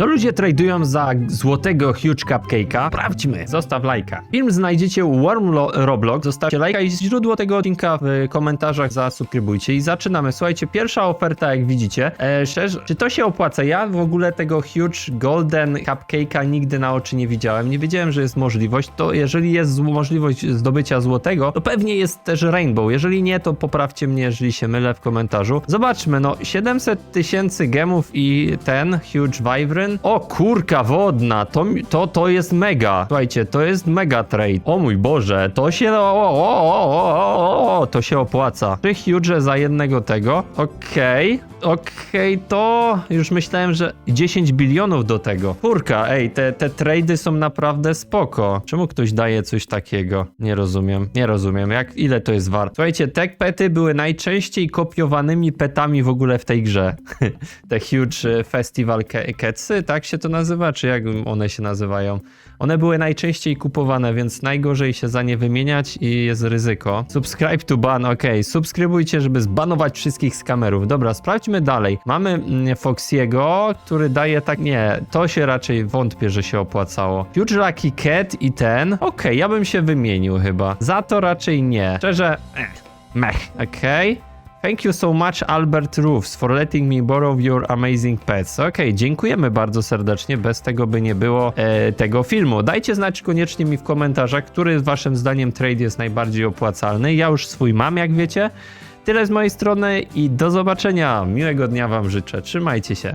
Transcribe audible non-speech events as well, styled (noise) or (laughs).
To ludzie tradują za złotego huge cupcake'a? Sprawdźmy. Zostaw lajka. Film znajdziecie u Warm Lo- Roblox. Zostawcie lajka i źródło tego odcinka w komentarzach zasubskrybujcie. I zaczynamy. Słuchajcie, pierwsza oferta, jak widzicie. E, czy to się opłaca? Ja w ogóle tego huge golden cupcake'a nigdy na oczy nie widziałem. Nie wiedziałem, że jest możliwość. To jeżeli jest możliwość zdobycia złotego, to pewnie jest też rainbow. Jeżeli nie, to poprawcie mnie, jeżeli się mylę w komentarzu. Zobaczmy, no 700 tysięcy gemów i ten huge vibrant. O kurka wodna, to, to, to jest mega. Słuchajcie, to jest mega trade. O mój Boże, to się, o, o, o, o, o, o, to się opłaca. Trzy huge za jednego tego. Okej, okej, to już myślałem, że 10 bilionów do tego. Kurka, ej, te, te trady są naprawdę spoko. Czemu ktoś daje coś takiego? Nie rozumiem, nie rozumiem. Jak, ile to jest wart? Słuchajcie, tech pety były najczęściej kopiowanymi petami w ogóle w tej grze. (laughs) te huge e, festival ke- tak się to nazywa? Czy jak one się nazywają? One były najczęściej kupowane, więc najgorzej się za nie wymieniać i jest ryzyko. Subscribe to ban, okej. Subskrybujcie, żeby zbanować wszystkich skamerów. Dobra, sprawdźmy dalej. Mamy mm, Foxiego, który daje tak... Nie, to się raczej wątpię, że się opłacało. Huge Lucky Cat i ten. Okej, ja bym się wymienił chyba. Za to raczej nie. Szczerze, eh, mech. Okej. Thank you so much Albert Roofs for letting me borrow your amazing pets. Okej, dziękujemy bardzo serdecznie. Bez tego by nie było e, tego filmu. Dajcie znać koniecznie mi w komentarzach, który waszym zdaniem trade jest najbardziej opłacalny. Ja już swój mam, jak wiecie. Tyle z mojej strony i do zobaczenia. Miłego dnia wam życzę. Trzymajcie się.